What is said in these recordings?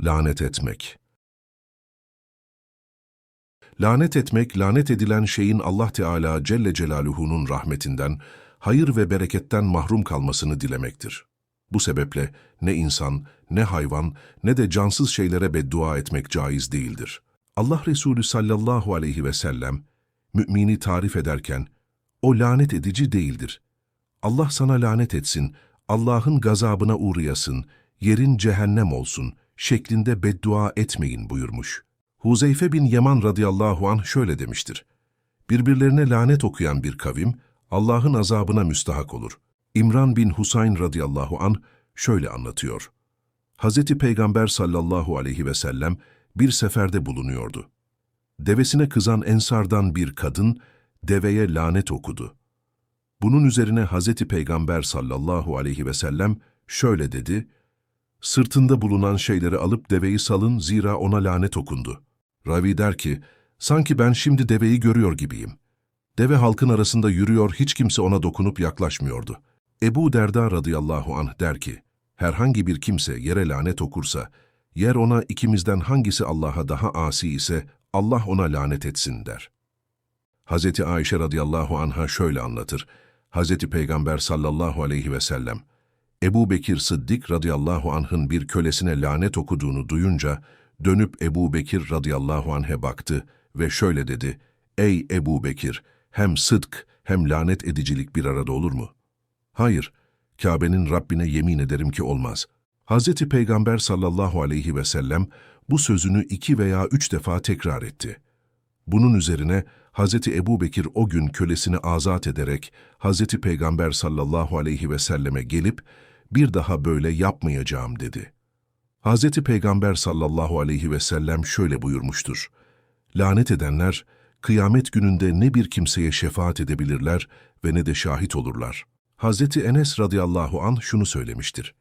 Lanet etmek. Lanet etmek, lanet edilen şeyin Allah Teala Celle Celaluhu'nun rahmetinden, hayır ve bereketten mahrum kalmasını dilemektir. Bu sebeple ne insan, ne hayvan, ne de cansız şeylere beddua etmek caiz değildir. Allah Resulü sallallahu aleyhi ve sellem, mümini tarif ederken, o lanet edici değildir. Allah sana lanet etsin, Allah'ın gazabına uğrayasın, yerin cehennem olsun şeklinde beddua etmeyin buyurmuş. Huzeyfe bin Yaman radıyallahu anh şöyle demiştir. Birbirlerine lanet okuyan bir kavim, Allah'ın azabına müstahak olur. İmran bin Husayn radıyallahu an şöyle anlatıyor. Hazreti Peygamber sallallahu aleyhi ve sellem bir seferde bulunuyordu. Devesine kızan ensardan bir kadın deveye lanet okudu. Bunun üzerine Hazreti Peygamber sallallahu aleyhi ve sellem şöyle dedi, Sırtında bulunan şeyleri alıp deveyi salın zira ona lanet okundu. Ravi der ki, sanki ben şimdi deveyi görüyor gibiyim. Deve halkın arasında yürüyor, hiç kimse ona dokunup yaklaşmıyordu. Ebu Derda radıyallahu anh der ki, herhangi bir kimse yere lanet okursa, yer ona ikimizden hangisi Allah'a daha asi ise Allah ona lanet etsin der. Hz. Ayşe radıyallahu anha şöyle anlatır. Hz. Peygamber sallallahu aleyhi ve sellem, Ebu Bekir Sıddik radıyallahu anh'ın bir kölesine lanet okuduğunu duyunca, dönüp Ebu Bekir radıyallahu anh'e baktı ve şöyle dedi, Ey Ebu Bekir, hem sıdk hem lanet edicilik bir arada olur mu? Hayır, Kabe'nin Rabbine yemin ederim ki olmaz. Hz. Peygamber sallallahu aleyhi ve sellem bu sözünü iki veya üç defa tekrar etti. Bunun üzerine Hz. Ebu Bekir o gün kölesini azat ederek Hz. Peygamber sallallahu aleyhi ve selleme gelip bir daha böyle yapmayacağım dedi. Hz. Peygamber sallallahu aleyhi ve sellem şöyle buyurmuştur. Lanet edenler, kıyamet gününde ne bir kimseye şefaat edebilirler ve ne de şahit olurlar. Hz. Enes radıyallahu an şunu söylemiştir.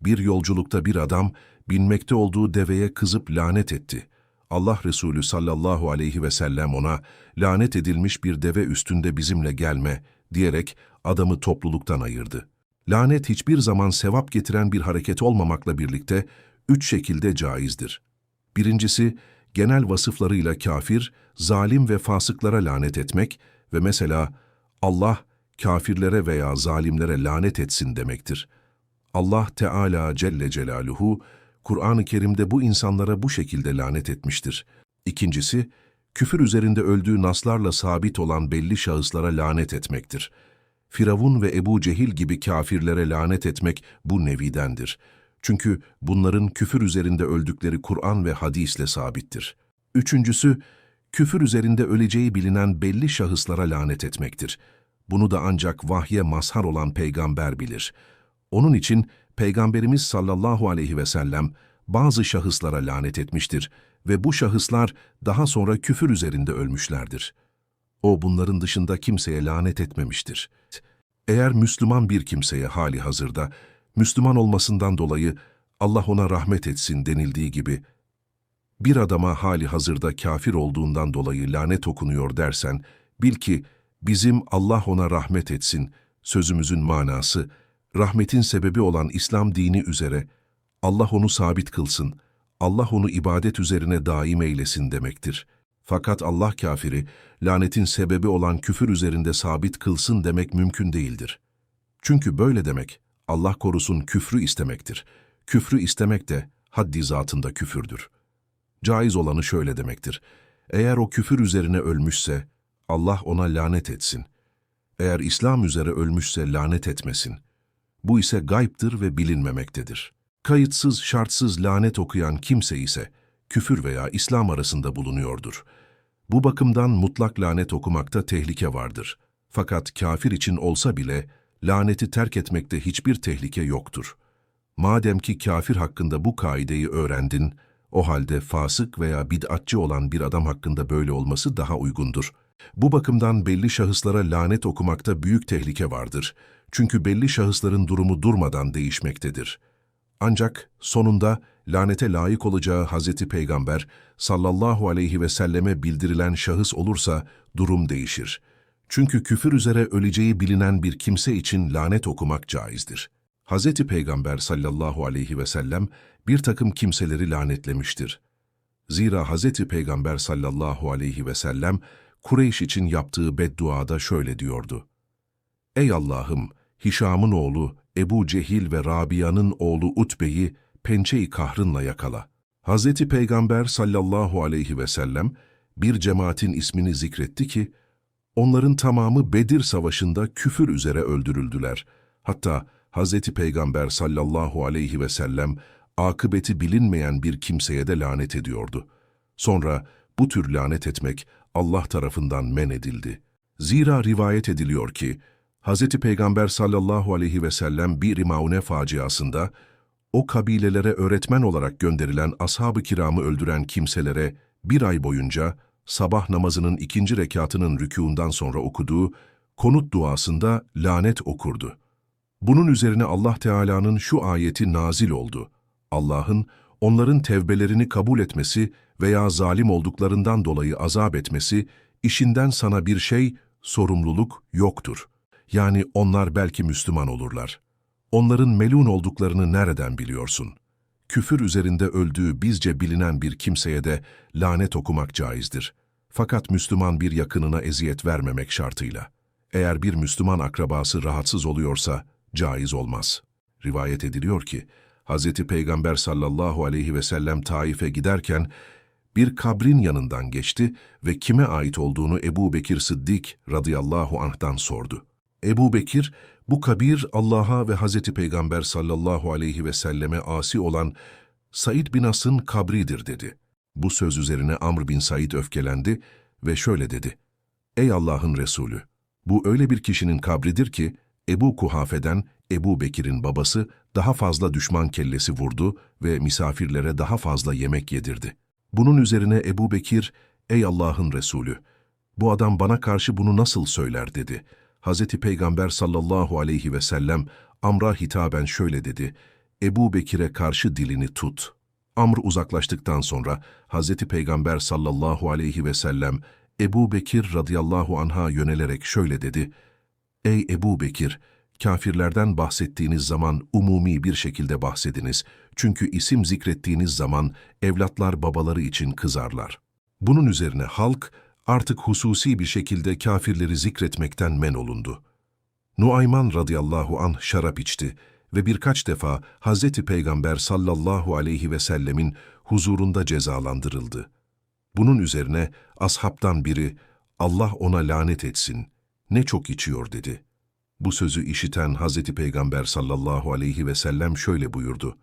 Bir yolculukta bir adam binmekte olduğu deveye kızıp lanet etti. Allah Resulü sallallahu aleyhi ve sellem ona lanet edilmiş bir deve üstünde bizimle gelme diyerek adamı topluluktan ayırdı. Lanet hiçbir zaman sevap getiren bir hareket olmamakla birlikte üç şekilde caizdir. Birincisi, genel vasıflarıyla kafir, zalim ve fasıklara lanet etmek ve mesela Allah kafirlere veya zalimlere lanet etsin demektir. Allah Teala Celle Celaluhu, Kur'an-ı Kerim'de bu insanlara bu şekilde lanet etmiştir. İkincisi, küfür üzerinde öldüğü naslarla sabit olan belli şahıslara lanet etmektir. Firavun ve Ebu Cehil gibi kafirlere lanet etmek bu nevidendir. Çünkü bunların küfür üzerinde öldükleri Kur'an ve hadisle sabittir. Üçüncüsü, küfür üzerinde öleceği bilinen belli şahıslara lanet etmektir. Bunu da ancak vahye mazhar olan peygamber bilir. Onun için Peygamberimiz sallallahu aleyhi ve sellem bazı şahıslara lanet etmiştir ve bu şahıslar daha sonra küfür üzerinde ölmüşlerdir. O bunların dışında kimseye lanet etmemiştir. Eğer Müslüman bir kimseye hali hazırda, Müslüman olmasından dolayı Allah ona rahmet etsin denildiği gibi, bir adama hali hazırda kafir olduğundan dolayı lanet okunuyor dersen, bil ki bizim Allah ona rahmet etsin sözümüzün manası, rahmetin sebebi olan İslam dini üzere Allah onu sabit kılsın, Allah onu ibadet üzerine daim eylesin demektir. Fakat Allah kafiri, lanetin sebebi olan küfür üzerinde sabit kılsın demek mümkün değildir. Çünkü böyle demek, Allah korusun küfrü istemektir. Küfrü istemek de haddi zatında küfürdür. Caiz olanı şöyle demektir. Eğer o küfür üzerine ölmüşse, Allah ona lanet etsin. Eğer İslam üzere ölmüşse lanet etmesin. Bu ise gayiptir ve bilinmemektedir. Kayıtsız, şartsız lanet okuyan kimse ise, küfür veya İslam arasında bulunuyordur. Bu bakımdan mutlak lanet okumakta tehlike vardır. Fakat kafir için olsa bile, laneti terk etmekte hiçbir tehlike yoktur. Madem ki kafir hakkında bu kaideyi öğrendin, o halde fasık veya bid'atçı olan bir adam hakkında böyle olması daha uygundur. Bu bakımdan belli şahıslara lanet okumakta büyük tehlike vardır. Çünkü belli şahısların durumu durmadan değişmektedir. Ancak sonunda lanete layık olacağı Hazreti Peygamber sallallahu aleyhi ve selleme bildirilen şahıs olursa durum değişir. Çünkü küfür üzere öleceği bilinen bir kimse için lanet okumak caizdir. Hz. Peygamber sallallahu aleyhi ve sellem bir takım kimseleri lanetlemiştir. Zira Hz. Peygamber sallallahu aleyhi ve sellem Kureyş için yaptığı bedduada şöyle diyordu. Ey Allah'ım, Hişam'ın oğlu Ebu Cehil ve Rabia'nın oğlu Utbe'yi pençe-i kahrınla yakala. Hz. Peygamber sallallahu aleyhi ve sellem bir cemaatin ismini zikretti ki, onların tamamı Bedir Savaşı'nda küfür üzere öldürüldüler. Hatta Hz. Peygamber sallallahu aleyhi ve sellem akıbeti bilinmeyen bir kimseye de lanet ediyordu. Sonra bu tür lanet etmek Allah tarafından men edildi. Zira rivayet ediliyor ki, Hz. Peygamber sallallahu aleyhi ve sellem bir Maune faciasında, o kabilelere öğretmen olarak gönderilen ashab-ı kiramı öldüren kimselere bir ay boyunca sabah namazının ikinci rekatının rükûundan sonra okuduğu konut duasında lanet okurdu. Bunun üzerine Allah Teala'nın şu ayeti nazil oldu. Allah'ın onların tevbelerini kabul etmesi veya zalim olduklarından dolayı azap etmesi, işinden sana bir şey, sorumluluk yoktur. Yani onlar belki Müslüman olurlar. Onların melun olduklarını nereden biliyorsun? Küfür üzerinde öldüğü bizce bilinen bir kimseye de lanet okumak caizdir. Fakat Müslüman bir yakınına eziyet vermemek şartıyla. Eğer bir Müslüman akrabası rahatsız oluyorsa caiz olmaz. Rivayet ediliyor ki, Hz. Peygamber sallallahu aleyhi ve sellem Taif'e giderken bir kabrin yanından geçti ve kime ait olduğunu Ebu Bekir Sıddık radıyallahu anh'tan sordu. Ebu Bekir, bu kabir Allah'a ve Hz. Peygamber sallallahu aleyhi ve selleme asi olan Said bin As'ın kabridir dedi. Bu söz üzerine Amr bin Said öfkelendi ve şöyle dedi. Ey Allah'ın Resulü! Bu öyle bir kişinin kabridir ki, Ebu Kuhafe'den Ebu Bekir'in babası daha fazla düşman kellesi vurdu ve misafirlere daha fazla yemek yedirdi. Bunun üzerine Ebu Bekir, ''Ey Allah'ın Resulü, bu adam bana karşı bunu nasıl söyler?'' dedi. Hz. Peygamber sallallahu aleyhi ve sellem Amr'a hitaben şöyle dedi, ''Ebu Bekir'e karşı dilini tut.'' Amr uzaklaştıktan sonra Hz. Peygamber sallallahu aleyhi ve sellem Ebu Bekir radıyallahu anha yönelerek şöyle dedi, ''Ey Ebu Bekir, kafirlerden bahsettiğiniz zaman umumi bir şekilde bahsediniz. Çünkü isim zikrettiğiniz zaman evlatlar babaları için kızarlar. Bunun üzerine halk artık hususi bir şekilde kafirleri zikretmekten men olundu. Nuayman radıyallahu anh şarap içti ve birkaç defa Hazreti Peygamber sallallahu aleyhi ve sellemin huzurunda cezalandırıldı. Bunun üzerine ashabtan biri, Allah ona lanet etsin, ne çok içiyor dedi.'' Bu sözü işiten Hazreti Peygamber sallallahu aleyhi ve sellem şöyle buyurdu.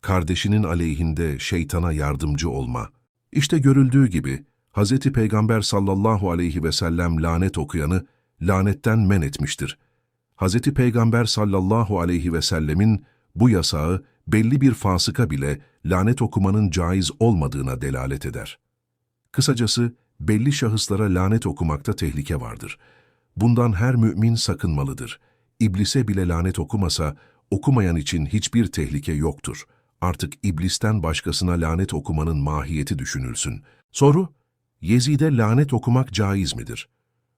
Kardeşinin aleyhinde şeytana yardımcı olma. İşte görüldüğü gibi Hazreti Peygamber sallallahu aleyhi ve sellem lanet okuyanı lanetten men etmiştir. Hazreti Peygamber sallallahu aleyhi ve sellemin bu yasağı belli bir fasıka bile lanet okumanın caiz olmadığına delalet eder. Kısacası belli şahıslara lanet okumakta tehlike vardır.'' Bundan her mümin sakınmalıdır. İblise bile lanet okumasa, okumayan için hiçbir tehlike yoktur. Artık iblisten başkasına lanet okumanın mahiyeti düşünülsün. Soru, Yezid'e lanet okumak caiz midir?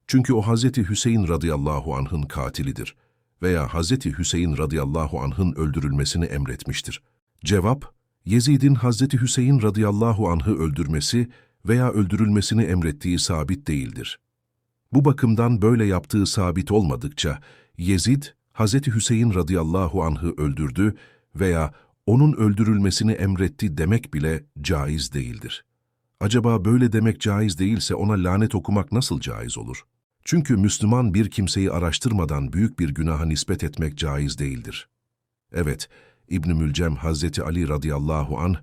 Çünkü o Hazreti Hüseyin radıyallahu anh'ın katilidir veya Hazreti Hüseyin radıyallahu anh'ın öldürülmesini emretmiştir. Cevap, Yezid'in Hazreti Hüseyin radıyallahu anh'ı öldürmesi veya öldürülmesini emrettiği sabit değildir. Bu bakımdan böyle yaptığı sabit olmadıkça Yezid, Hz. Hüseyin radıyallahu anh'ı öldürdü veya onun öldürülmesini emretti demek bile caiz değildir. Acaba böyle demek caiz değilse ona lanet okumak nasıl caiz olur? Çünkü Müslüman bir kimseyi araştırmadan büyük bir günaha nispet etmek caiz değildir. Evet, İbn-i Mülcem Hazreti Ali radıyallahu anh,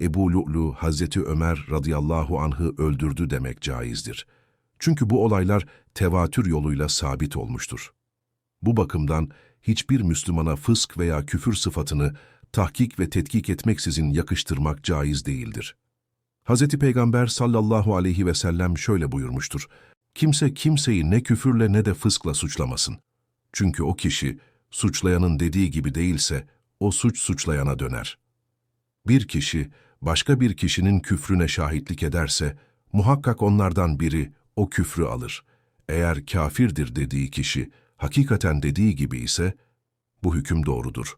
Ebu Lu'lu Hazreti Ömer radıyallahu anh'ı öldürdü demek caizdir.'' Çünkü bu olaylar tevatür yoluyla sabit olmuştur. Bu bakımdan hiçbir Müslümana fısk veya küfür sıfatını tahkik ve tetkik etmeksizin yakıştırmak caiz değildir. Hz. Peygamber sallallahu aleyhi ve sellem şöyle buyurmuştur. Kimse kimseyi ne küfürle ne de fıskla suçlamasın. Çünkü o kişi suçlayanın dediği gibi değilse o suç suçlayana döner. Bir kişi başka bir kişinin küfrüne şahitlik ederse muhakkak onlardan biri o küfrü alır. Eğer kafirdir dediği kişi hakikaten dediği gibi ise bu hüküm doğrudur.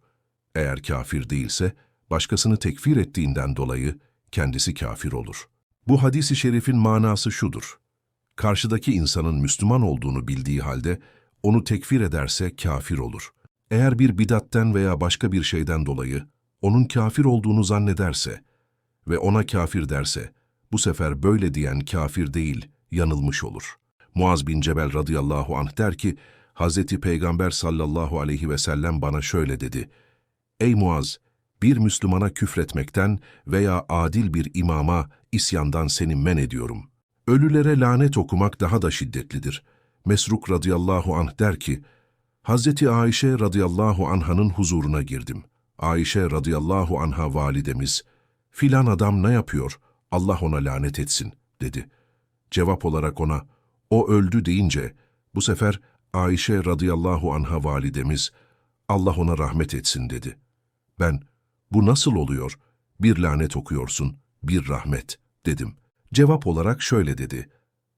Eğer kafir değilse başkasını tekfir ettiğinden dolayı kendisi kafir olur. Bu hadisi şerifin manası şudur. Karşıdaki insanın Müslüman olduğunu bildiği halde onu tekfir ederse kafir olur. Eğer bir bidatten veya başka bir şeyden dolayı onun kafir olduğunu zannederse ve ona kafir derse, bu sefer böyle diyen kafir değil, yanılmış olur. Muaz bin Cebel radıyallahu anh der ki, Hazreti Peygamber sallallahu aleyhi ve sellem bana şöyle dedi. Ey Muaz, bir Müslümana küfretmekten veya adil bir imama isyandan seni men ediyorum. Ölülere lanet okumak daha da şiddetlidir. Mesruk radıyallahu anh der ki, Hazreti Ayşe radıyallahu anhanın huzuruna girdim. Ayşe radıyallahu anha validemiz, filan adam ne yapıyor, Allah ona lanet etsin, dedi. Cevap olarak ona, o öldü deyince, bu sefer Ayşe radıyallahu anha validemiz, Allah ona rahmet etsin, dedi. Ben, bu nasıl oluyor? Bir lanet okuyorsun, bir rahmet, dedim. Cevap olarak şöyle dedi.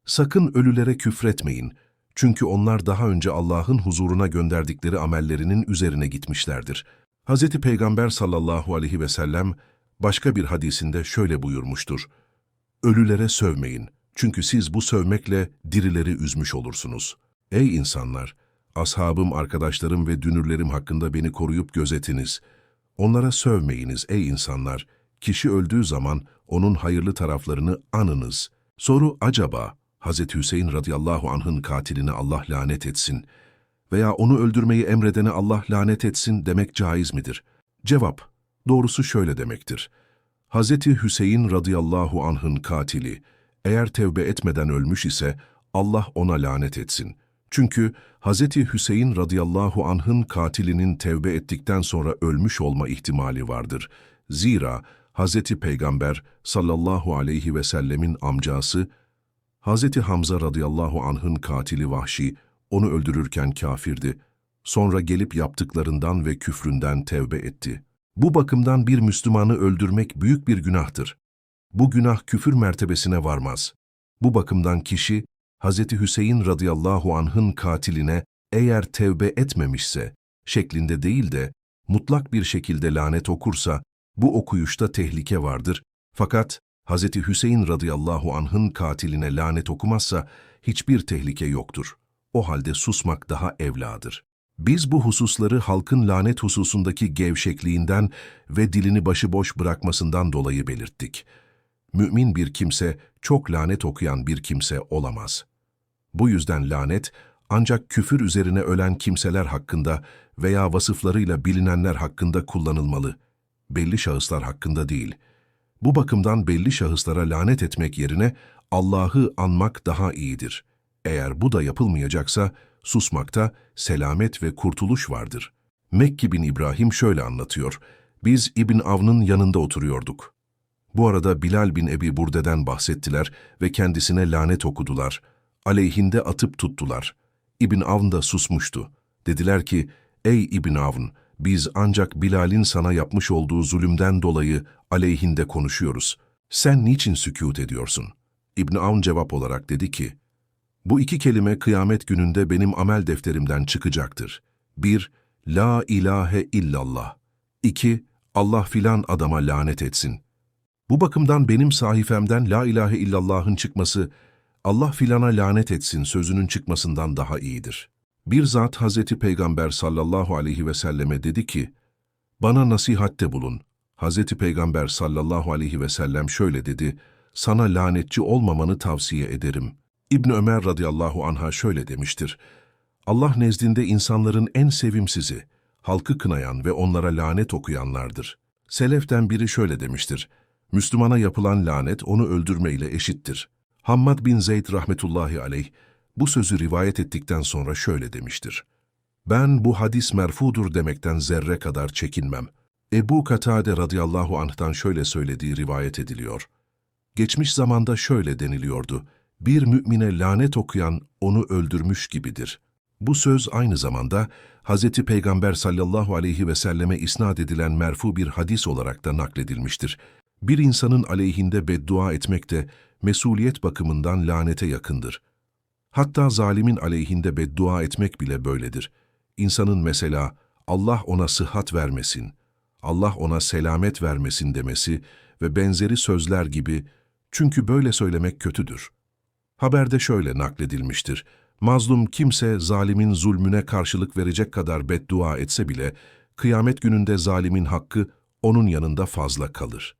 Sakın ölülere küfretmeyin. Çünkü onlar daha önce Allah'ın huzuruna gönderdikleri amellerinin üzerine gitmişlerdir. Hz. Peygamber sallallahu aleyhi ve sellem başka bir hadisinde şöyle buyurmuştur. Ölülere sövmeyin. Çünkü siz bu sövmekle dirileri üzmüş olursunuz. Ey insanlar! Ashabım, arkadaşlarım ve dünürlerim hakkında beni koruyup gözetiniz. Onlara sövmeyiniz ey insanlar. Kişi öldüğü zaman onun hayırlı taraflarını anınız. Soru acaba Hz. Hüseyin radıyallahu anh'ın katilini Allah lanet etsin veya onu öldürmeyi emredene Allah lanet etsin demek caiz midir? Cevap, doğrusu şöyle demektir. Hz. Hüseyin radıyallahu anh'ın katili, eğer tevbe etmeden ölmüş ise Allah ona lanet etsin. Çünkü Hz. Hüseyin radıyallahu anh'ın katilinin tevbe ettikten sonra ölmüş olma ihtimali vardır. Zira Hz. Peygamber sallallahu aleyhi ve sellemin amcası, Hz. Hamza radıyallahu anh'ın katili Vahşi, onu öldürürken kafirdi. Sonra gelip yaptıklarından ve küfründen tevbe etti. Bu bakımdan bir Müslümanı öldürmek büyük bir günahtır. Bu günah küfür mertebesine varmaz. Bu bakımdan kişi, Hz. Hüseyin radıyallahu anh'ın katiline eğer tevbe etmemişse, şeklinde değil de mutlak bir şekilde lanet okursa, bu okuyuşta tehlike vardır. Fakat Hz. Hüseyin radıyallahu anh'ın katiline lanet okumazsa hiçbir tehlike yoktur. O halde susmak daha evladır. Biz bu hususları halkın lanet hususundaki gevşekliğinden ve dilini başıboş bırakmasından dolayı belirttik. Mümin bir kimse, çok lanet okuyan bir kimse olamaz. Bu yüzden lanet, ancak küfür üzerine ölen kimseler hakkında veya vasıflarıyla bilinenler hakkında kullanılmalı. Belli şahıslar hakkında değil. Bu bakımdan belli şahıslara lanet etmek yerine Allah'ı anmak daha iyidir. Eğer bu da yapılmayacaksa, susmakta selamet ve kurtuluş vardır. Mekki bin İbrahim şöyle anlatıyor. Biz İbn Avn'ın yanında oturuyorduk. Bu arada Bilal bin Ebi Burde'den bahsettiler ve kendisine lanet okudular. Aleyhinde atıp tuttular. İbn Avn da susmuştu. Dediler ki, ey İbn Avn, biz ancak Bilal'in sana yapmış olduğu zulümden dolayı aleyhinde konuşuyoruz. Sen niçin sükût ediyorsun? İbn Avn cevap olarak dedi ki, bu iki kelime kıyamet gününde benim amel defterimden çıkacaktır. 1. La ilahe illallah. 2. Allah filan adama lanet etsin. Bu bakımdan benim sahifemden La ilahe illallah'ın çıkması, Allah filana lanet etsin sözünün çıkmasından daha iyidir. Bir zat Hazreti Peygamber sallallahu aleyhi ve selleme dedi ki, Bana nasihatte bulun. Hazreti Peygamber sallallahu aleyhi ve sellem şöyle dedi, Sana lanetçi olmamanı tavsiye ederim.'' İbn Ömer radıyallahu anha şöyle demiştir. Allah nezdinde insanların en sevimsizi, halkı kınayan ve onlara lanet okuyanlardır. Seleften biri şöyle demiştir. Müslümana yapılan lanet onu öldürmeyle eşittir. Hammad bin Zeyd rahmetullahi aleyh bu sözü rivayet ettikten sonra şöyle demiştir. Ben bu hadis merfudur demekten zerre kadar çekinmem. Ebu Katade radıyallahu anh'tan şöyle söylediği rivayet ediliyor. Geçmiş zamanda şöyle deniliyordu bir mümine lanet okuyan onu öldürmüş gibidir. Bu söz aynı zamanda Hz. Peygamber sallallahu aleyhi ve selleme isnat edilen merfu bir hadis olarak da nakledilmiştir. Bir insanın aleyhinde beddua etmek de mesuliyet bakımından lanete yakındır. Hatta zalimin aleyhinde beddua etmek bile böyledir. İnsanın mesela Allah ona sıhhat vermesin, Allah ona selamet vermesin demesi ve benzeri sözler gibi çünkü böyle söylemek kötüdür. Haberde şöyle nakledilmiştir. Mazlum kimse zalimin zulmüne karşılık verecek kadar beddua etse bile, kıyamet gününde zalimin hakkı onun yanında fazla kalır.